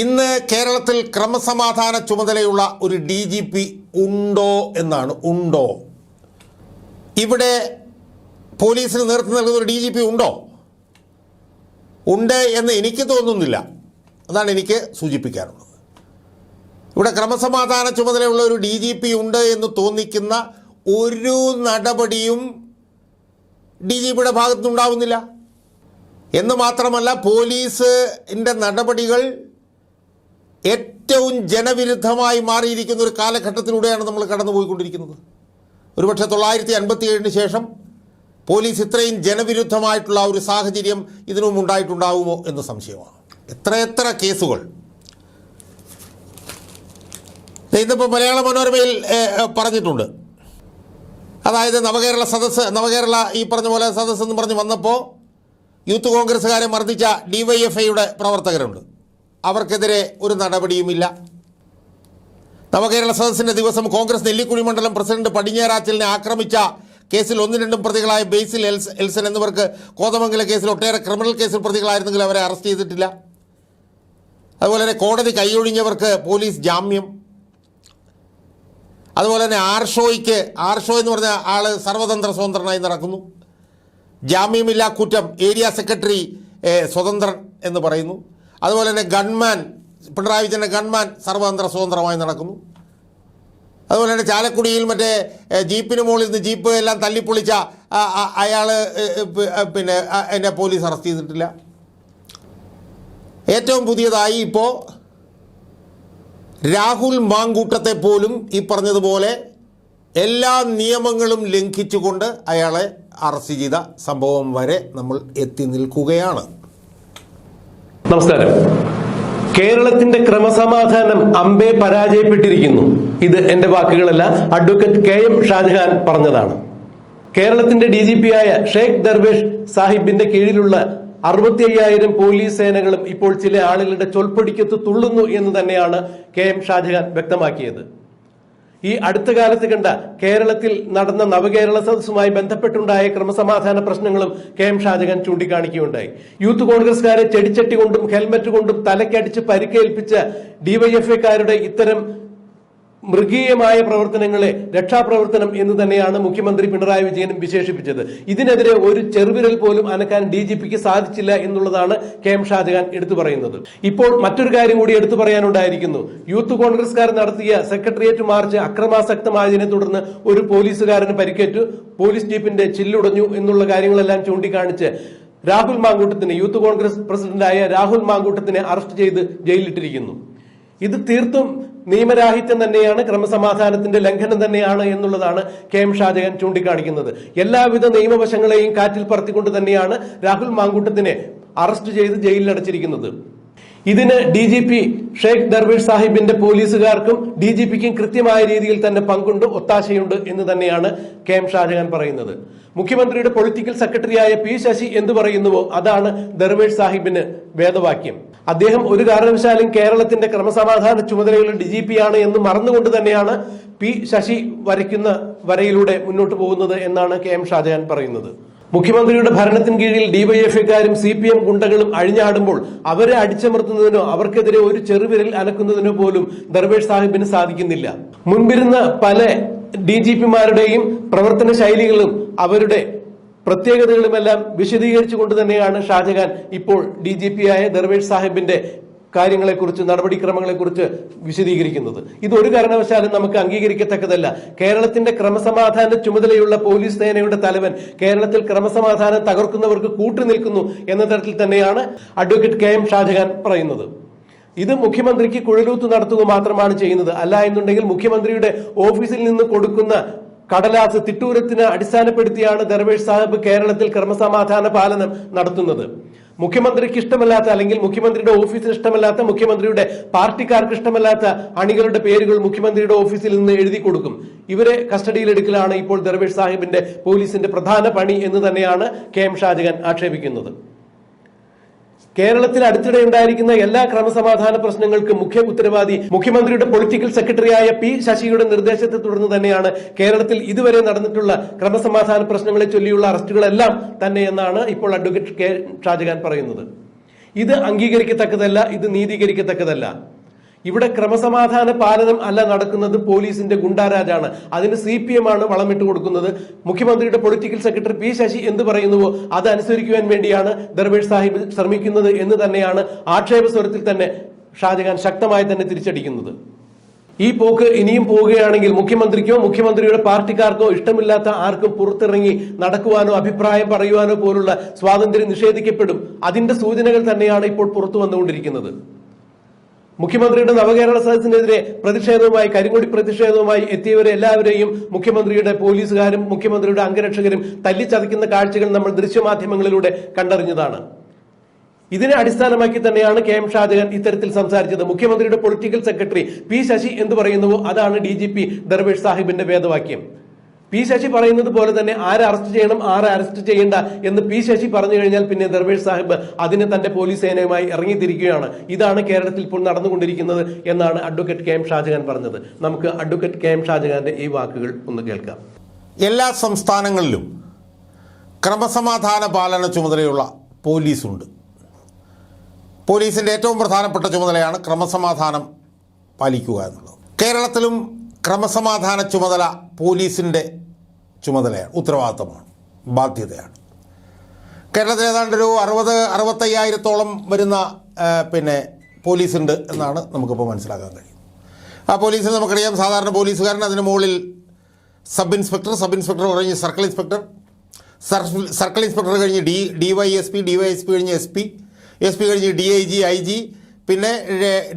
ഇന്ന് കേരളത്തിൽ ക്രമസമാധാന ചുമതലയുള്ള ഒരു ഡി ജി പി ഉണ്ടോ എന്നാണ് ഉണ്ടോ? ഇവിടെ പോലീസിന് നേതൃത്വം നൽകുന്ന ഒരു ഡി ജി പി ഉണ്ടോ? ഉണ്ട് എന്ന് എനിക്ക് തോന്നുന്നില്ല. അതാണ് എനിക്ക് സൂചിപ്പിക്കാനുള്ളത്. ഇവിടെ ക്രമസമാധാന ചുമതലയുള്ള ഒരു ഡി ജി പി ഉണ്ട് എന്ന് തോന്നിക്കുന്ന ഒരു നടപടിയും ഡി ജി പിയുടെ ഭാഗത്തുനിന്നുണ്ടാവുന്നില്ല. എന്ന് മാത്രമല്ല പോലീസിന്റെ നടപടികൾ ഏറ്റവും ജനവിരുദ്ധമായി മാറിയിരിക്കുന്ന ഒരു കാലഘട്ടത്തിലൂടെയാണ് നമ്മൾ കടന്നുപോയിക്കൊണ്ടിരിക്കുന്നത്. ഒരുപക്ഷെ തൊള്ളായിരത്തി അൻപത്തി ഏഴിന് ശേഷം പോലീസ് ഇത്രയും ജനവിരുദ്ധമായിട്ടുള്ള ഒരു സാഹചര്യം ഇതിനു മുമ്പുണ്ടായിട്ടുണ്ടാവുമോ എന്ന് സംശയമാണ്. എത്രയെത്ര കേസുകൾ. ഇന്നിപ്പോൾ മലയാള മനോരമയിൽ പറഞ്ഞിട്ടുണ്ട്. അതായത് നവകേരള സദസ്സ് നവകേരള ഈ പറഞ്ഞ പോലെ സദസ്സ് എന്ന് പറഞ്ഞ് വന്നപ്പോൾ യൂത്ത് കോൺഗ്രസ്സുകാരെ മർദ്ദിച്ച ഡി വൈ എഫ് ഐയുടെ പ്രവർത്തകരുണ്ട്. അവർക്കെതിരെ ഒരു നടപടിയുമില്ല. നവകേരള സദസ്സിന്റെ ദിവസം കോൺഗ്രസ് നെല്ലിക്കുഴി മണ്ഡലം പ്രസിഡന്റ് പടിഞ്ഞേറാച്ചലിനെ ആക്രമിച്ച കേസിൽ ഒന്നും രണ്ടും പ്രതികളായ ബേസിൽ എൽസ് എൽസൺ എന്നിവർക്ക് കോതമംഗല കേസിൽ ഒട്ടേറെ ക്രിമിനൽ കേസിൽ പ്രതികളായിരുന്നെങ്കിൽ അവരെ അറസ്റ്റ് ചെയ്തിട്ടില്ല. അതുപോലെ തന്നെ കോടതി കൈയൊഴിഞ്ഞവർക്ക് പോലീസ് ജാമ്യം. അതുപോലെ തന്നെ ആർഷോയ്ക്ക് ആർഷോ എന്ന് പറഞ്ഞ ആൾ സർവതന്ത്ര സ്വതന്ത്രനായി നടക്കുന്നു. ജാമ്യമില്ലാ കുറ്റം ഏരിയ സെക്രട്ടറി സ്വതന്ത്രൻ എന്ന് പറയുന്നു. അതുപോലെ തന്നെ ഗൺമാൻ പിണറായി വിജയന്റെ ഗൺമാൻ സർവതന്ത്ര സ്വതന്ത്രമായി നടക്കുന്നു. അതുപോലെ തന്നെ ചാലക്കുടിയിൽ മറ്റേ ജീപ്പിന് മുകളിൽ നിന്ന് ജീപ്പ് എല്ലാം തല്ലിപ്പൊളിച്ച അയാൾ പിന്നെ എന്നെ പോലീസ് അറസ്റ്റ് ചെയ്തിട്ടില്ല. ഏറ്റവും പുതിയതായി ഇപ്പോൾ രാഹുൽ മാങ്കൂട്ടത്തെ പോലും ഈ പറഞ്ഞതുപോലെ എല്ലാ നിയമങ്ങളും ലംഘിച്ചുകൊണ്ട് അയാളെ അറസ്റ്റ് ചെയ്ത സംഭവം വരെ നമ്മൾ എത്തി നിൽക്കുകയാണ്. നമസ്കാരം. കേരളത്തിന്റെ ക്രമസമാധാനം അമ്പെ പരാജയപ്പെട്ടിരിക്കുന്നു. ഇത് എന്റെ വാക്കുകളല്ല അഡ്വക്കേറ്റ് കെ എം ഷാജഹാൻ പറഞ്ഞതാണ്. കേരളത്തിന്റെ ഡി ജി പി ആയ ഷേഖ് ദർവേഷ് സാഹിബിന്റെ കീഴിലുള്ള അറുപത്തി അയ്യായിരം പോലീസ് സേനകളും ഇപ്പോൾ ചില ആളുകളുടെ ചൊൽപ്പടിക്കത്ത് തുള്ളുന്നു എന്ന് തന്നെയാണ് കെ എം ഷാജഹാൻ വ്യക്തമാക്കിയത്. ഈ അടുത്ത കാലത്ത് കണ്ട കേരളത്തിൽ നടന്ന നവകേരള സദസ്സുമായി ബന്ധപ്പെട്ടുണ്ടായ ക്രമസമാധാന പ്രശ്നങ്ങളും കെ എം ഷാജഹാൻ ചൂണ്ടിക്കാണിക്കുകയുണ്ടായി. യൂത്ത് കോൺഗ്രസ്കാരെ ചെടിച്ചട്ടി കൊണ്ടും ഹെൽമറ്റ് കൊണ്ടും തലക്കടിച്ച് പരിക്കേൽപ്പിച്ച ഡിവൈഎഫ്ഐക്കാരുടെ ഇത്തരം മൃഗീയമായ പ്രവർത്തനങ്ങളെ രക്ഷാപ്രവർത്തനം എന്ന് തന്നെയാണ് മുഖ്യമന്ത്രി പിണറായി വിജയനും വിശേഷിപ്പിച്ചത്. ഇതിനെതിരെ ഒരു ചെറുവിരൽ പോലും അനക്കാൻ ഡി ജി പിക്ക് സാധിച്ചില്ല എന്നുള്ളതാണ് കെ എം ഷാജഹാൻ എടുത്തു പറയുന്നത്. ഇപ്പോൾ മറ്റൊരു കാര്യം കൂടി എടുത്തു പറയാനുണ്ടായിരിക്കുന്നു. യൂത്ത് കോൺഗ്രസ്കാർ നടത്തിയ സെക്രട്ടേറിയറ്റ് മാർച്ച് അക്രമാസക്തമായതിനെ തുടർന്ന് ഒരു പോലീസുകാരന് പരിക്കേറ്റു. പോലീസ് ജീപ്പിന്റെ ചില്ലുടഞ്ഞു എന്നുള്ള കാര്യങ്ങളെല്ലാം ചൂണ്ടിക്കാണിച്ച് രാഹുൽ മാങ്കൂട്ടത്തിനെ യൂത്ത് കോൺഗ്രസ് പ്രസിഡന്റായ രാഹുൽ മാങ്കൂട്ടത്തിനെ അറസ്റ്റ് ചെയ്ത് ജയിലിട്ടിരിക്കുന്നു. ഇത് തീർത്തും നിയമരാഹിത്യം തന്നെയാണ് ക്രമസമാധാനത്തിന്റെ ലംഘനം തന്നെയാണ് എന്നുള്ളതാണ് കെ എം ഷാജഹാൻ ചൂണ്ടിക്കാണിക്കുന്നത്. എല്ലാവിധ നിയമവശങ്ങളെയും കാറ്റിൽ പറത്തിക്കൊണ്ട് തന്നെയാണ് രാഹുൽ മാങ്കൂട്ടത്തിനെ അറസ്റ്റ് ചെയ്ത് ജയിലിലടച്ചിരിക്കുന്നത്. ഇതിന് D G P Sheikh Darvesh സാഹിബിന്റെ പോലീസുകാർക്കും ഡി ജി പിക്കും കൃത്യമായ രീതിയിൽ തന്നെ പങ്കുണ്ട് ഒത്താശയുണ്ട് എന്ന് തന്നെയാണ് കെ എം ഷാജഹാൻ പറയുന്നത്. മുഖ്യമന്ത്രിയുടെ പൊളിറ്റിക്കൽ സെക്രട്ടറിയായ പി ശശി എന്ത് പറയുന്നുവോ അതാണ് ദർവേഷ് സാഹിബിന് വേദവാക്യം. അദ്ദേഹം ഒരു കാരണവശാലും കേരളത്തിന്റെ ക്രമസമാധാന ചുമതലയുള്ള ഡി ജി പി ആണ് എന്ന് മറന്നുകൊണ്ട് തന്നെയാണ് പി ശശി വരയ്ക്കുന്ന വരയിലൂടെ മുന്നോട്ട് പോകുന്നത് എന്നാണ് കെ എം ഷാജഹാൻ പറയുന്നത്. മുഖ്യമന്ത്രിയുടെ ഭരണത്തിന് കീഴിൽ ഡിവൈഎഫ്ഐക്കാരും സി പി എം ഗുണ്ടകളും അഴിഞ്ഞാടുമ്പോൾ അവരെ അടിച്ചമർത്തുന്നതിനോ അവർക്കെതിരെ ഒരു ചെറുവിരൽ അനക്കുന്നതിനോ പോലും ദർവേഷ് സാഹിബിന് സാധിക്കുന്നില്ല. മുൻപിരുന്ന പല ഡി ജി പിമാരുടെയും പ്രവർത്തന ശൈലികളും അവരുടെ പ്രത്യേകതകളുമെല്ലാം വിശദീകരിച്ചുകൊണ്ട് തന്നെയാണ് ഷാജഹാൻ ഇപ്പോൾ ഡി ജി പി ആയ ദർവേഷ് സാഹിബിന്റെ കാര്യങ്ങളെക്കുറിച്ച് നടപടിക്രമങ്ങളെക്കുറിച്ച് വിശദീകരിക്കുന്നത്. ഇത് ഒരു കാരണവശാലും നമുക്ക് അംഗീകരിക്കത്തക്കതല്ല. കേരളത്തിന്റെ ക്രമസമാധാന ചുമതലയുള്ള പോലീസ് സേനയുടെ തലവൻ കേരളത്തിൽ ക്രമസമാധാനം തകർക്കുന്നവർക്ക് കൂട്ടുനിൽക്കുന്നു എന്ന തരത്തിൽ തന്നെയാണ് അഡ്വക്കേറ്റ് കെ എം ഷാജഹാൻ പറയുന്നത്. ഇത് മുഖ്യമന്ത്രിക്ക് കുഴലൂത്ത് നടത്തുക മാത്രമാണ് ചെയ്യുന്നത്. അല്ല എന്നുണ്ടെങ്കിൽ മുഖ്യമന്ത്രിയുടെ ഓഫീസിൽ നിന്ന് കൊടുക്കുന്ന കടലാസ് തിട്ടൂരത്തിന് അടിസ്ഥാനപ്പെടുത്തിയാണ് ദർവേഷ് സാഹിബ് കേരളത്തിൽ ക്രമസമാധാന പാലനം നടത്തുന്നത്. മുഖ്യമന്ത്രിക്ക് ഇഷ്ടമല്ലാത്ത അല്ലെങ്കിൽ മുഖ്യമന്ത്രിയുടെ ഓഫീസിന് ഇഷ്ടമല്ലാത്ത മുഖ്യമന്ത്രിയുടെ പാർട്ടിക്കാർക്ക് ഇഷ്ടമല്ലാത്ത അണികളുടെ പേരുകൾ മുഖ്യമന്ത്രിയുടെ ഓഫീസിൽ നിന്ന് എഴുതി കൊടുക്കും. ഇവരെ കസ്റ്റഡിയിലെടുക്കലാണ് ഇപ്പോൾ ദർവേഷ് സാഹിബിന്റെ പോലീസിന്റെ പ്രധാന പണി എന്ന് തന്നെയാണ് കെ എം ആക്ഷേപിക്കുന്നത്. കേരളത്തിൽ അടുത്തിടെ ഉണ്ടായിരിക്കുന്ന എല്ലാ ക്രമസമാധാന പ്രശ്നങ്ങൾക്കും മുഖ്യ ഉത്തരവാദി മുഖ്യമന്ത്രിയുടെ പൊളിറ്റിക്കൽ സെക്രട്ടറിയായ പി ശശിയുടെ നിർദ്ദേശത്തെ തുടർന്ന് തന്നെയാണ് കേരളത്തിൽ ഇതുവരെ നടന്നിട്ടുള്ള ക്രമസമാധാന പ്രശ്നങ്ങളെ ചൊല്ലിയുള്ള അറസ്റ്റുകളെല്ലാം തന്നെ എന്നാണ് ഇപ്പോൾ അഡ്വക്കേറ്റ് കെ ഷാജഹാൻ പറയുന്നത്. ഇത് അംഗീകരിക്കത്തക്കതല്ല ഇത് നീതീകരിക്കത്തക്കതല്ല. ഇവിടെ ക്രമസമാധാന പാലനം അല്ല നടക്കുന്നത് പോലീസിന്റെ ഗുണ്ടാരാജാണ്. അതിന് സി പി എം ആണ് വളമിട്ട് കൊടുക്കുന്നത്. മുഖ്യമന്ത്രിയുടെ പൊളിറ്റിക്കൽ സെക്രട്ടറി പി ശശി എന്ത് പറയുന്നുവോ അത് അനുസരിക്കുവാൻ വേണ്ടിയാണ് ദർവേഷ് സാഹിബ് ശ്രമിക്കുന്നത് എന്ന് തന്നെയാണ് ആക്ഷേപ സ്വരത്തിൽ തന്നെ ഷാജഹാൻ ശക്തമായി തന്നെ തിരിച്ചടിക്കുന്നത്. ഈ പോക്ക് ഇനിയും പോവുകയാണെങ്കിൽ മുഖ്യമന്ത്രിക്കോ മുഖ്യമന്ത്രിയുടെ പാർട്ടിക്കാർക്കോ ഇഷ്ടമില്ലാത്ത ആർക്കും പുറത്തിറങ്ങി നടക്കുവാനോ അഭിപ്രായം പറയുവാനോ പോലുള്ള സ്വാതന്ത്ര്യം നിഷേധിക്കപ്പെടും. അതിന്റെ സൂചനകൾ തന്നെയാണ് ഇപ്പോൾ പുറത്തു വന്നുകൊണ്ടിരിക്കുന്നത്. മുഖ്യമന്ത്രിയുടെ നവകേരള സദസ്സിനെതിരെ പ്രതിഷേധവുമായി കരിങ്കൊടി പ്രതിഷേധവുമായി എത്തിയവരെ എല്ലാവരെയും മുഖ്യമന്ത്രിയുടെ പോലീസുകാരും മുഖ്യമന്ത്രിയുടെ അംഗരക്ഷകരും തല്ലിച്ചതയ്ക്കുന്ന കാഴ്ചകൾ നമ്മൾ ദൃശ്യമാധ്യമങ്ങളിലൂടെ കണ്ടറിഞ്ഞതാണ്. ഇതിനെ അടിസ്ഥാനമാക്കി തന്നെയാണ് കെ എം ഷാജഹൻ ഇത്തരത്തിൽ സംസാരിച്ചത്. മുഖ്യമന്ത്രിയുടെ പൊളിറ്റിക്കൽ സെക്രട്ടറി പി ശശി എന്ന് പറയുന്നുവോ? അതാണ് ഡി ജി പി ദർവേഷ് സാഹിബിന്റെ വേദവാക്യം. പി ശശി പറയുന്നത് പോലെ തന്നെ ആരെ അറസ്റ്റ് ചെയ്യണം ആരെ അറസ്റ്റ് ചെയ്യേണ്ട എന്ന് പി ശശി പറഞ്ഞു കഴിഞ്ഞാൽ പിന്നെ ദർവേഷ് സാഹിബ് അതിനെ തന്റെ പോലീസ് സേനയുമായി ഇറങ്ങിത്തിരിക്കുകയാണ്. ഇതാണ് കേരളത്തിൽ ഇപ്പോൾ നടന്നുകൊണ്ടിരിക്കുന്നത് എന്നാണ് അഡ്വക്കേറ്റ് കെ എം ഷാജഹാൻ പറഞ്ഞത്. നമുക്ക് അഡ്വക്കേറ്റ് കെ എം ഷാജഹാന്റെ ഈ വാക്കുകൾ ഒന്ന് കേൾക്കാം. എല്ലാ സംസ്ഥാനങ്ങളിലും ക്രമസമാധാന പാലന ചുമതലയുള്ള പോലീസുണ്ട്. പോലീസിന്റെ ഏറ്റവും പ്രധാനപ്പെട്ട ചുമതലയാണ് ക്രമസമാധാനം പാലിക്കുക എന്നുള്ളത്. കേരളത്തിലും ക്രമസമാധാന ചുമതല പോലീസിന്റെ ചുമതലയാണ് ഉത്തരവാദിത്തമാണ് ബാധ്യതയാണ്. കേരളത്തിൽ ഏതാണ്ട് ഒരു അറുപത് അറുപത്തയ്യായിരത്തോളം വരുന്ന പിന്നെ പോലീസുണ്ട് എന്നാണ് നമുക്കിപ്പോൾ മനസ്സിലാക്കാൻ കഴിയും ആ പോലീസിന് നമുക്കറിയാം സാധാരണ പോലീസുകാരൻ അതിന് മുകളിൽ സബ് ഇൻസ്പെക്ടർ സബ് ഇൻസ്പെക്ടർ കഴിഞ്ഞ് സർക്കിൾ ഇൻസ്പെക്ടർ സർ- സർക്കിൾ ഇൻസ്പെക്ടർ കഴിഞ്ഞ് D D Y S P D Y S P കഴിഞ്ഞ് എസ് പി എസ് പി കഴിഞ്ഞ് D I G I G പിന്നെ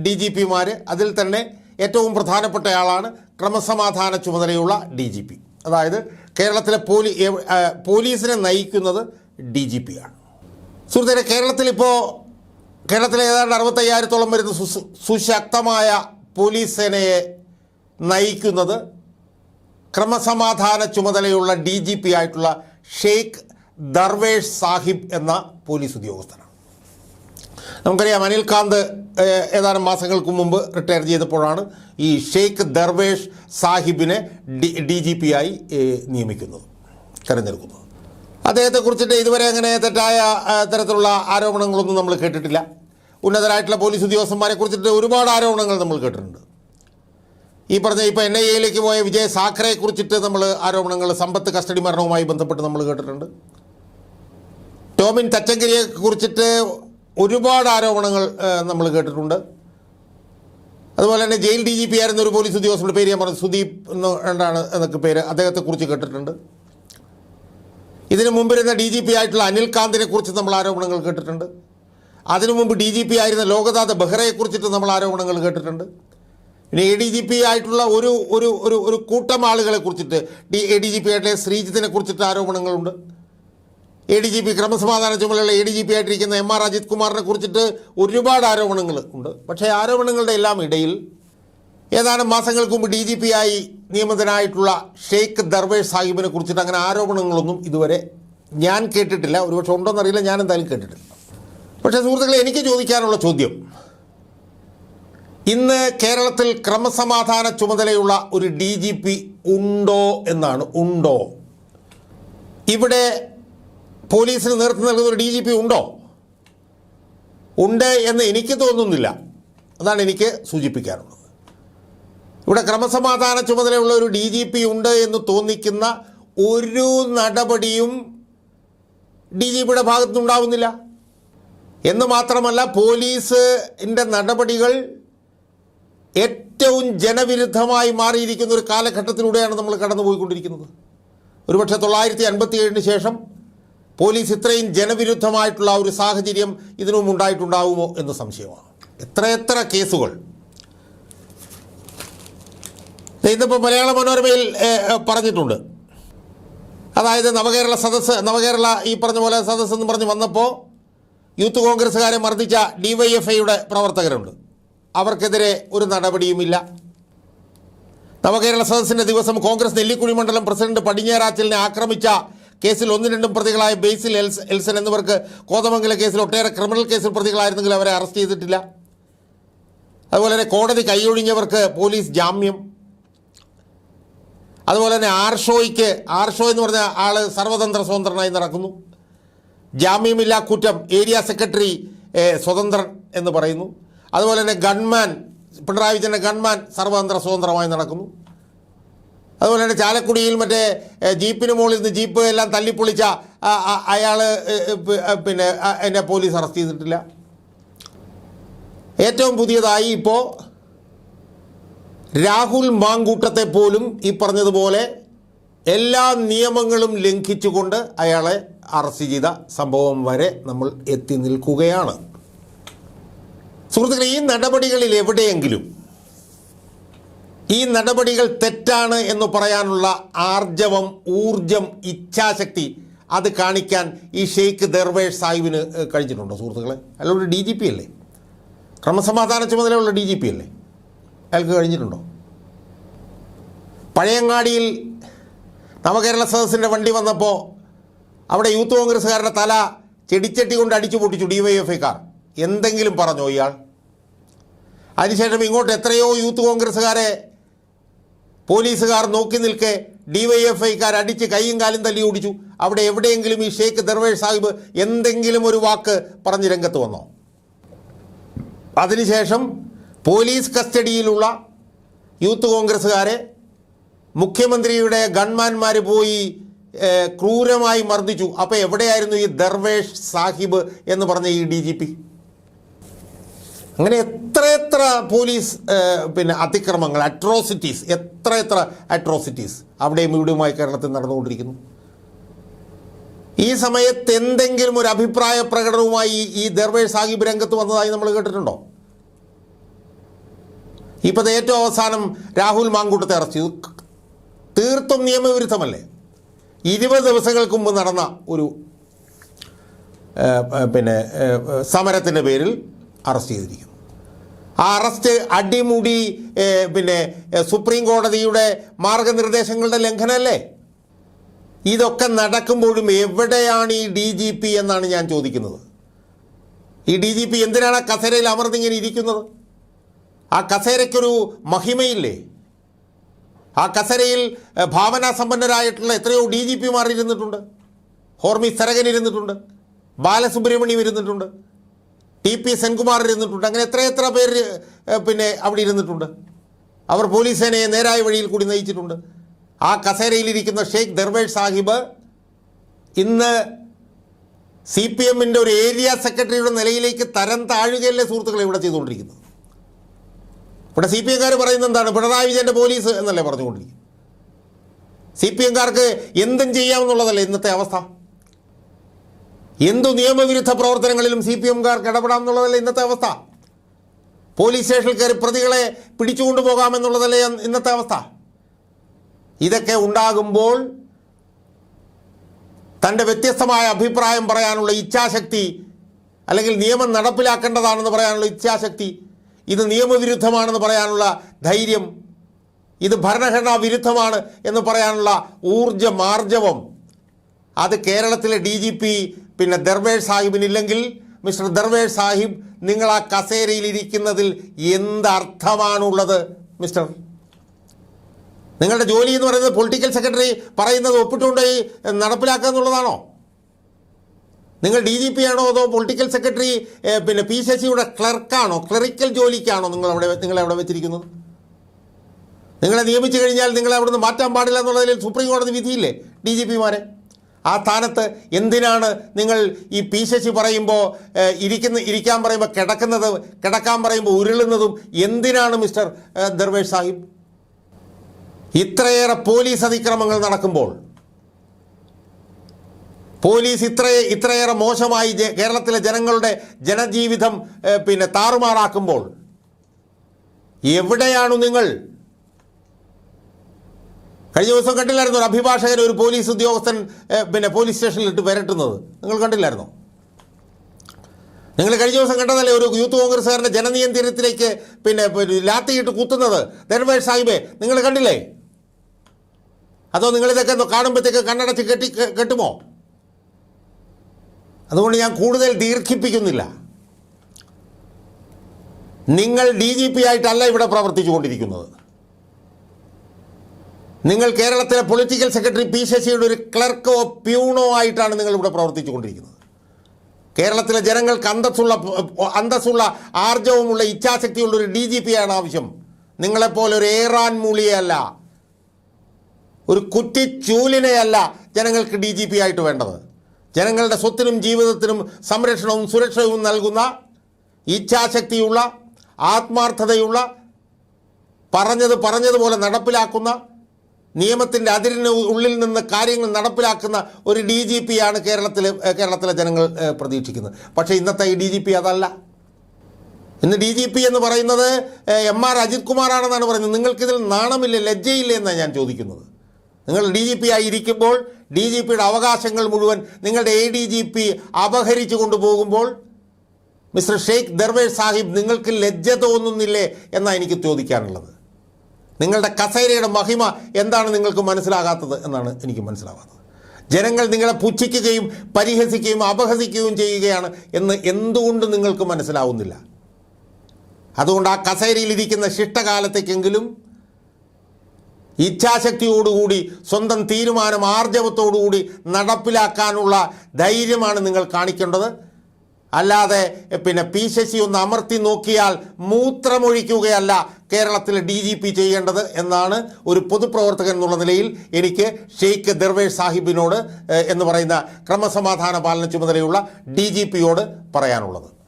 ഡി ജി പിമാർ അതിൽ തന്നെ ഏറ്റവും പ്രധാനപ്പെട്ടയാളാണ് ക്രമസമാധാന ചുമതലയുള്ള ഡി ജി പി അതായത് കേരളത്തിലെ പോലീ പോലീസിനെ നയിക്കുന്നത് ഡി ജി പി ആണ്. സുഹൃത്തുക്കളെ കേരളത്തിലിപ്പോൾ കേരളത്തിലെ ഏതാണ്ട് അറുപത്തയ്യായിരത്തോളം വരുന്ന സുശക്തമായ പോലീസ് സേനയെ നയിക്കുന്നത് ക്രമസമാധാന ചുമതലയുള്ള ഡി ജി പി ആയിട്ടുള്ള ഷെയ്ഖ് ദർവേഷ് സാഹിബ് എന്ന പോലീസ് ഉദ്യോഗസ്ഥനാണ്. നമുക്കറിയാം അനിൽകാന്ത് കാന്ത് ഏതാനും മാസങ്ങൾക്ക് മുമ്പ് റിട്ടയർ ചെയ്തപ്പോഴാണ് ഈ ഷെയ്ഖ് ദർവേഷ് സാഹിബിനെ ഡി ഡി ജി പി ആയി നിയമിക്കുന്നത് നിയമിക്കുന്നത് തെരഞ്ഞെടുക്കുന്നത്. അദ്ദേഹത്തെക്കുറിച്ചിട്ട് ഇതുവരെ അങ്ങനെ തെറ്റായ തരത്തിലുള്ള ആരോപണങ്ങളൊന്നും നമ്മൾ കേട്ടിട്ടില്ല. ഉന്നതരായിട്ടുള്ള പോലീസ് ഉദ്യോഗസ്ഥന്മാരെ കുറിച്ചിട്ട് ഒരുപാട് ആരോപണങ്ങൾ നമ്മൾ കേട്ടിട്ടുണ്ട്. ഈ പറഞ്ഞ ഇപ്പോൾ എൻ ഐ എയിലേക്ക് പോയ വിജയ് സാഖറയെ കുറിച്ചിട്ട് നമ്മൾ ആരോപണങ്ങൾ സമ്പത്ത് കസ്റ്റഡി മരണവുമായി ബന്ധപ്പെട്ട് നമ്മൾ കേട്ടിട്ടുണ്ട്. ടോമിൻ തച്ചങ്കരിയെ കുറിച്ചിട്ട് ഒരുപാട് ആരോപണങ്ങൾ നമ്മൾ കേട്ടിട്ടുണ്ട്. അതുപോലെ തന്നെ ജയിൽ ഡി ജി പി ആയിരുന്ന ഒരു പോലീസ് ഉദ്യോഗസ്ഥരുടെ പേര് ഞാൻ പറഞ്ഞു. സുദീപ് എന്ന് എന്താണ് എന്നൊക്കെ പേര് അദ്ദേഹത്തെക്കുറിച്ച് കേട്ടിട്ടുണ്ട്. ഇതിനു മുമ്പിരുന്ന ഡി ജി പി ആയിട്ടുള്ള അനിൽകാന്തിനെ കുറിച്ച് നമ്മൾ ആരോപണങ്ങൾ കേട്ടിട്ടുണ്ട്. അതിനു മുമ്പ് ഡി ജി പി ആയിരുന്ന ലോകനാഥ് ബെഹ്റയെ കുറിച്ചിട്ട് നമ്മൾ ആരോപണങ്ങൾ കേട്ടിട്ടുണ്ട്. പിന്നെ എ ഡി ജി പി ആയിട്ടുള്ള ഒരു ഒരു ഒരു കൂട്ടം ആളുകളെ കുറിച്ചിട്ട് D A D G P ആയിട്ടുള്ള ശ്രീജിത്തിനെ കുറിച്ചിട്ട് ആരോപണങ്ങളുണ്ട്. എ ഡി ജി പി ക്രമസമാധാന ചുമതലയുള്ള എ ഡി ജി പി ആയിട്ടിരിക്കുന്ന എം ആർ അജിത് കുമാറിനെ കുറിച്ചിട്ട് ഒരുപാട് ആരോപണങ്ങൾ ഉണ്ട്. പക്ഷേ ആരോപണങ്ങളുടെ എല്ലാം ഇടയിൽ ഏതാനും മാസങ്ങൾക്ക് മുമ്പ് ഡി ജി പി ആയി നിയമിതനായിട്ടുള്ള ഷെയ്ഖ് ദർവേഷ് സാഹിബിനെ കുറിച്ചിട്ട് അങ്ങനെ ആരോപണങ്ങളൊന്നും ഇതുവരെ ഞാൻ കേട്ടിട്ടില്ല. ഒരുപക്ഷെ ഉണ്ടോയെന്നറിയില്ല ഞാൻ എന്തായാലും കേട്ടിട്ടില്ല. പക്ഷേ സുഹൃത്തുക്കളെ എനിക്ക് ചോദിക്കാനുള്ള ചോദ്യം. ഇന്ന് കേരളത്തിൽ ക്രമസമാധാന ചുമതലയുള്ള ഒരു ഡി ജി പി ഉണ്ടോ എന്നാണ്. ഉണ്ടോ? ഇവിടെ പോലീസിന് നേതൃത്വം നൽകുന്ന ഒരു ഡി ജി പി ഉണ്ടോ? ഉണ്ട് എന്ന് എനിക്ക് തോന്നുന്നില്ല. അതാണ് എനിക്ക് സൂചിപ്പിക്കാനുള്ളത്. ഇവിടെ ക്രമസമാധാന ചുമതലയുള്ള ഒരു ഡി ജി പി ഉണ്ട് എന്ന് തോന്നിക്കുന്ന ഒരു നടപടിയും ഡി ജി പിയുടെ ഭാഗത്തുനിന്നുണ്ടാവുന്നില്ല എന്ന് മാത്രമല്ല പോലീസിന്റെ നടപടികൾ ഏറ്റവും ജനവിരുദ്ധമായി മാറിയിരിക്കുന്ന ഒരു കാലഘട്ടത്തിലൂടെയാണ് നമ്മൾ കടന്നുപോയിക്കൊണ്ടിരിക്കുന്നത്. ഒരുപക്ഷെ തൊള്ളായിരത്തി അൻപത്തി ഏഴിന് ശേഷം പോലീസ് ഇത്രയും ജനവിരുദ്ധമായിട്ടുള്ള ഒരു സാഹചര്യം ഇതിനു ഉണ്ടായിട്ടുണ്ടാവുമോ എന്ന് സംശയമാണ്. എത്രയെത്ര കേസുകൾ. ഇന്നിപ്പോൾ മലയാള മനോരമയിൽ പറഞ്ഞിട്ടുണ്ട്. അതായത് നവകേരള സദസ്സ് നവകേരള ഈ പറഞ്ഞ പോലെ സദസ്സ് എന്ന് പറഞ്ഞ് വന്നപ്പോൾ യൂത്ത് കോൺഗ്രസ്സുകാരെ മർദ്ദിച്ച ഡി വൈ എഫ് ഐയുടെ പ്രവർത്തകരുണ്ട്. അവർക്കെതിരെ ഒരു നടപടിയുമില്ല. നവകേരള സദസ്സിന്റെ ദിവസം കോൺഗ്രസ് നെല്ലിക്കുഴി മണ്ഡലം പ്രസിഡന്റ് പടിഞ്ഞേറാച്ചലിനെ ആക്രമിച്ച കേസിൽ ഒന്നും രണ്ടും പ്രതികളായ ബേസിൽ എൽസ് എൽസൺ എന്നിവർക്ക് കോതമംഗല കേസിൽ ഒട്ടേറെ ക്രിമിനൽ കേസിൽ പ്രതികളായിരുന്നെങ്കിൽ അവരെ അറസ്റ്റ് ചെയ്തിട്ടില്ല. അതുപോലെ തന്നെ കോടതി കൈയൊഴിഞ്ഞവർക്ക് പോലീസ് ജാമ്യം. അതുപോലെ തന്നെ ആർഷോയ്ക്ക് ആർഷോ എന്ന് പറഞ്ഞ ആൾ സർവതന്ത്ര സ്വതന്ത്രനായി നടക്കുന്നു. ജാമ്യമില്ലാ കുറ്റം ഏരിയ സെക്രട്ടറി സ്വതന്ത്രൻ എന്ന് പറയുന്നു. അതുപോലെ തന്നെ ഗൺമാൻ പിണറായി വിജയന്റെ ഗൺമാൻ സർവതന്ത്ര സ്വതന്ത്രമായി നടക്കുന്നു. അതുപോലെ തന്നെ ചാലക്കുടിയിൽ മറ്റേ ജീപ്പിന് മുകളിൽ നിന്ന് ജീപ്പ് എല്ലാം തല്ലിപ്പൊളിച്ച അയാൾ പിന്നെ എന്നെ പോലീസ് അറസ്റ്റ് ചെയ്തിട്ടില്ല. ഏറ്റവും പുതിയതായി ഇപ്പോൾ രാഹുൽ മാങ്കൂട്ടത്തെ പോലും ഈ പറഞ്ഞതുപോലെ എല്ലാ നിയമങ്ങളും ലംഘിച്ചുകൊണ്ട് അയാളെ അറസ്റ്റ് ചെയ്ത സംഭവം വരെ നമ്മൾ എത്തി നിൽക്കുകയാണ്. സുഹൃത്തുക്കളെ ഈ നടപടികളിൽ എവിടെയെങ്കിലും ഈ നടപടികൾ തെറ്റാണ് എന്ന് പറയാനുള്ള ആർജവം ഊർജം ഇച്ഛാശക്തി അത് കാണിക്കാൻ ഈ ഷെയ്ഖ് ദർവേഷ് സാഹിബിന് കഴിഞ്ഞിട്ടുണ്ടോ. സുഹൃത്തുക്കളെ അല്ല ഒരു ഡി ജി പി അല്ലേ? ക്രമസമാധാന ചുമതലയുള്ള ഡി ജി പി അല്ലേ? അയാൾക്ക് കഴിഞ്ഞിട്ടുണ്ടോ? പഴയങ്ങാടിയിൽ നവകേരള സദസ്സിന്റെ വണ്ടി വന്നപ്പോൾ അവിടെ യൂത്ത് കോൺഗ്രസ്സുകാരുടെ തല ചെടിച്ചട്ടി കൊണ്ട് അടിച്ചു പൊട്ടിച്ചു ഡി വൈ എഫ് ഐക്കാർ എന്തെങ്കിലും പറഞ്ഞോ ഇയാൾ? അതിനുശേഷം ഇങ്ങോട്ട് എത്രയോ യൂത്ത് കോൺഗ്രസ്സുകാരെ പോലീസുകാർ നോക്കി നിൽക്കെ. ഡി വൈ എഫ് ഐക്കാർ അടിച്ച് കൈയും കാലും തല്ലി ഓടിച്ചു. അവിടെ എവിടെയെങ്കിലും ഈ ഷെയ്ഖ് ദർവേഷ് സാഹിബ് എന്തെങ്കിലും ഒരു വാക്ക് പറഞ്ഞ് രംഗത്ത് വന്നോ? അതിനുശേഷം പോലീസ് കസ്റ്റഡിയിലുള്ള യൂത്ത് കോൺഗ്രസ്സുകാരെ മുഖ്യമന്ത്രിയുടെ ഗൺമാൻമാർ പോയി ക്രൂരമായി മർദ്ദിച്ചു. അപ്പോൾ എവിടെയായിരുന്നു ഈ ദർവേഷ് സാഹിബ് എന്ന് പറഞ്ഞ ഈ ഡി അങ്ങനെ എത്ര എത്ര പോലീസ് പിന്നെ അതിക്രമങ്ങൾ അട്രോസിറ്റീസ് എത്ര എത്ര അട്രോസിറ്റീസ് അവിടെയും ഇവിടെയുമായി കേരളത്തിൽ നടന്നുകൊണ്ടിരിക്കുന്നു. ഈ സമയത്ത് എന്തെങ്കിലും ഒരു അഭിപ്രായ പ്രകടനവുമായി ഈ- ദർവേ സാഹിബ് രംഗത്ത് വന്നതായി നമ്മൾ കേട്ടിട്ടുണ്ടോ? ഇപ്പത് ഏറ്റവും അവസാനം രാഹുൽ മാങ്കൂട്ടത്തെ അറസ്റ്റ് ചെയ്തു. തീർത്തും നിയമവിരുദ്ധമല്ലേ? ഇരുപത് ദിവസങ്ങൾക്ക് മുമ്പ് നടന്ന ഒരു പിന്നെ സമരത്തിന്റെ പേരിൽ അറസ്റ്റ് ചെയ്തിരിക്കുന്നു. ആ അറസ്റ്റ് അടിമുടി പിന്നെ സുപ്രീം കോടതിയുടെ മാർഗനിർദ്ദേശങ്ങളുടെ ലംഘനമല്ലേ? ഇതൊക്കെ നടക്കുമ്പോഴും എവിടെയാണ് ഈ ഡി ജി പി എന്നാണ് ഞാൻ ചോദിക്കുന്നത്. ഈ ഡി ജി പി എന്തിനാണ് ആ കസേരയിൽ അമർന്നിങ്ങനെ ഇരിക്കുന്നത്? ആ കസേരയ്ക്കൊരു മഹിമയില്ലേ? ആ കസേരയിൽ ഭാവനാ ഭാവനാസമ്പന്നരായിട്ടുള്ള എത്രയോ ഡി ജി പിമാർ ഇരുന്നിട്ടുണ്ട്. ഹോർമി സരകൻ ഇരുന്നിട്ടുണ്ട്. ബാലസുബ്രഹ്മണ്യം ഇരുന്നിട്ടുണ്ട്. ടി പി സെൻകുമാർ ഇരുന്നിട്ടുണ്ട്. അങ്ങനെ എത്ര എത്ര പേര് പിന്നെ അവിടെ ഇരുന്നിട്ടുണ്ട്. അവർ പോലീസ് സേനയെ നേരായ വഴിയിൽ കൂടി നയിച്ചിട്ടുണ്ട്. ആ കസേരയിലിരിക്കുന്ന ഷെയ്ഖ് ദർവേഷ് സാഹിബ് ഇന്ന് സി പി എമ്മിന്റെ ഒരു ഏരിയ സെക്രട്ടറിയുടെ നിലയിലേക്ക് തരം താഴുകയല്ലേ സുഹൃത്തുക്കളെ ഇവിടെ ചെയ്തുകൊണ്ടിരിക്കുന്നത്. ഇവിടെ സി പി എംകാർ പറയുന്നത് എന്താണ്? പിണറായി വിജയന്റെ പോലീസ് എന്നല്ലേ പറഞ്ഞുകൊണ്ടിരിക്കുന്നത്. സി പി എംകാർക്ക് എന്തും ചെയ്യാമെന്നുള്ളതല്ലേ ഇന്നത്തെ അവസ്ഥ? എന്തു നിയമവിരുദ്ധ പ്രവർത്തനങ്ങളിലും സി പി എംകാർക്ക് ഇടപെടാം എന്നുള്ളതല്ലേ ഇന്നത്തെ അവസ്ഥ? പോലീസ് സ്റ്റേഷനിൽ കയറി പ്രതികളെ പിടിച്ചുകൊണ്ടു പോകാമെന്നുള്ളതല്ലേ ഇന്നത്തെ അവസ്ഥ? ഇതൊക്കെ ഉണ്ടാകുമ്പോൾ തന്റെ വ്യത്യസ്തമായ അഭിപ്രായം പറയാനുള്ള ഇച്ഛാശക്തി അല്ലെങ്കിൽ നിയമം നടപ്പിലാക്കേണ്ടതാണെന്ന് പറയാനുള്ള ഇച്ഛാശക്തി ഇത് നിയമവിരുദ്ധമാണെന്ന് പറയാനുള്ള ധൈര്യം ഇത് ഭരണഘടനാ വിരുദ്ധമാണ് എന്ന് പറയാനുള്ള ഊർജമാർജവം അത് കേരളത്തിലെ ഡി ജി പി പിന്നെ ദർവേഷ് സാഹിബിനില്ലെങ്കിൽ മിസ്റ്റർ ദർവേഷ് സാഹിബ് നിങ്ങൾ ആ കസേരയിൽ ഇരിക്കുന്നതിൽ എന്തർത്ഥമാണുള്ളത് മിസ്റ്റർ? നിങ്ങളുടെ ജോലി എന്ന് പറയുന്നത് പൊളിറ്റിക്കൽ സെക്രട്ടറി പറയുന്നത് ഒപ്പിട്ടുകൊണ്ട് നടപ്പിലാക്കുക എന്നുള്ളതാണോ? നിങ്ങൾ ഡി ജി പി ആണോ അതോ പൊളിറ്റിക്കൽ സെക്രട്ടറി പിന്നെ പി സി സിയുടെ ക്ലർക്കാണോ? ക്ലറിക്കൽ ജോലിക്കാണോ നിങ്ങൾ അവിടെ നിങ്ങളെ അവിടെ വെച്ചിരിക്കുന്നത്? നിങ്ങളെ നിയമിച്ചു കഴിഞ്ഞാൽ നിങ്ങളെ അവിടുന്ന് മാറ്റാൻ പാടില്ല എന്നുള്ളതിൽ സുപ്രീം കോടതി വിധിയില്ലേ ഡി ജി പിമാരെ? ആ സ്ഥാനത്ത് എന്തിനാണ് നിങ്ങൾ ഈ പി ശശി പറയുമ്പോൾ ഇരിക്കുന്ന ഇരിക്കാൻ പറയുമ്പോൾ കിടക്കുന്നത് കിടക്കാൻ പറയുമ്പോൾ ഉരുളുന്നതും എന്തിനാണ് മിസ്റ്റർ ദർവേഷ് സാഹിബ്? ഇത്രയേറെ പോലീസ് അതിക്രമങ്ങൾ നടക്കുമ്പോൾ പോലീസ് ഇത്രയേ ഇത്രയേറെ മോശമായി കേരളത്തിലെ ജനങ്ങളുടെ ജനജീവിതം പിന്നെ താറുമാറാക്കുമ്പോൾ എവിടെയാണു നിങ്ങൾ കഴിഞ്ഞ ദിവസം കണ്ടില്ലായിരുന്നു ഒരു അഭിഭാഷകൻ ഒരു പോലീസ് ഉദ്യോഗസ്ഥൻ പിന്നെ പോലീസ് സ്റ്റേഷനിലിട്ട് വരട്ടുന്നത്? നിങ്ങൾ കണ്ടില്ലായിരുന്നു? നിങ്ങൾ കഴിഞ്ഞ ദിവസം കണ്ടതല്ലേ ഒരു യൂത്ത് കോൺഗ്രസ്സുകാരന്റെ ജനനിയന്ത്രണത്തിലേക്ക് പിന്നെ ലാത്തിയിട്ട് കുത്തുന്നത്? ദർവേഷ് സാഹിബെ നിങ്ങൾ കണ്ടില്ലേ? അതോ നിങ്ങളിതൊക്കെ കാണുമ്പോഴത്തേക്ക് കണ്ണടച്ച് കെട്ടി കെട്ടുമോ? അതുകൊണ്ട് ഞാൻ കൂടുതൽ ദീർഘിപ്പിക്കുന്നില്ല. നിങ്ങൾ ഡി ജി പി ആയിട്ടല്ല ഇവിടെ പ്രവർത്തിച്ചു കൊണ്ടിരിക്കുന്നത് നിങ്ങൾ കേരളത്തിലെ പൊളിറ്റിക്കൽ സെക്രട്ടറി പി ശശിയുടെ ഒരു ക്ലർക്കോ പ്യൂണോ ആയിട്ടാണ് നിങ്ങൾ ഇവിടെ പ്രവർത്തിച്ചു കൊണ്ടിരിക്കുന്നത് കേരളത്തിലെ ജനങ്ങൾക്ക് അന്തസ്സുള്ള അന്തസ്സുള്ള ആർജവമുള്ള ഇച്ഛാശക്തിയുള്ള ഒരു ഡി ജി പി ആണ് ആവശ്യം. നിങ്ങളെപ്പോലെ ഒരു ഏറാൻ മൂളിയല്ല ഒരു കുറ്റിച്ചൂലിനെയല്ല ജനങ്ങൾക്ക് ഡി ജി പി ആയിട്ട് വേണ്ടത്. ജനങ്ങളുടെ സ്വത്തിനും ജീവിതത്തിനും സംരക്ഷണവും സുരക്ഷയും നൽകുന്ന ഇച്ഛാശക്തിയുള്ള ആത്മാർത്ഥതയുള്ള പറഞ്ഞത് പറഞ്ഞതുപോലെ നടപ്പിലാക്കുന്ന നിയമത്തിന്റെ അതിരിന് ഉള്ളിൽ നിന്ന് കാര്യങ്ങൾ നടപ്പിലാക്കുന്ന ഒരു ഡി ജി പി ആണ് കേരളത്തിൽ കേരളത്തിലെ ജനങ്ങൾ പ്രതീക്ഷിക്കുന്നത്. പക്ഷേ ഇന്നത്തെ ഈ ഡി ജി പി അതല്ല. ഇന്ന് ഡി ജി പി എന്ന് പറയുന്നത് എം ആർ അജിത് കുമാറാണെന്നാണ് പറയുന്നത്. നിങ്ങൾക്കിതിൽ നാണമില്ല ലജ്ജയില്ല എന്നാണ് ഞാൻ ചോദിക്കുന്നത്. നിങ്ങൾ ഡി ജി പി ആയി ഇരിക്കുമ്പോൾ ഡി ജി പിയുടെ അവകാശങ്ങൾ മുഴുവൻ നിങ്ങളുടെ എ ഡി ജി പി അപഹരിച്ചു കൊണ്ടുപോകുമ്പോൾ മിസ്റ്റർ ഷെയ്ഖ് ദർവേഷ് സാഹിബ് നിങ്ങൾക്ക് ലജ്ജ തോന്നുന്നില്ലേ എന്നാണ് എനിക്ക് ചോദിക്കാനുള്ളത്. നിങ്ങളുടെ കസേരയുടെ മഹിമ എന്താണ് നിങ്ങൾക്ക് മനസ്സിലാകാത്തത് എന്നാണ് എനിക്ക് മനസ്സിലാകാത്തത് ജനങ്ങൾ നിങ്ങളെ പുച്ഛിക്കുകയും പരിഹസിക്കുകയും അപഹസിക്കുകയും ചെയ്യുകയാണ് എന്ന് എന്തുകൊണ്ട് നിങ്ങൾക്ക് മനസ്സിലാവുന്നില്ല? അതുകൊണ്ട് ആ കസേരയിലിരിക്കുന്ന ശിഷ്ടകാലത്തേക്കെങ്കിലും ഇച്ഛാശക്തിയോടുകൂടി സ്വന്തം തീരുമാനം ആർജവത്തോടുകൂടി നടപ്പിലാക്കാനുള്ള ധൈര്യമാണ് നിങ്ങൾ കാണിക്കേണ്ടത്. അല്ലാതെ പിന്നെ പി ശശി ഒന്ന് അമർത്തി നോക്കിയാൽ മൂത്രമൊഴിക്കുകയല്ല കേരളത്തിലെ ഡി ജി പി ചെയ്യേണ്ടത് എന്നാണ് ഒരു പൊതുപ്രവർത്തകൻ എന്നുള്ള നിലയിൽ എനിക്ക് ഷെയ്ഖ് ദർവേഷ് സാഹിബിനോട് എന്ന് പറയുന്ന ക്രമസമാധാന പാലന ചുമതലയുള്ള ഡി ജി പിയോട് പറയാനുള്ളത്.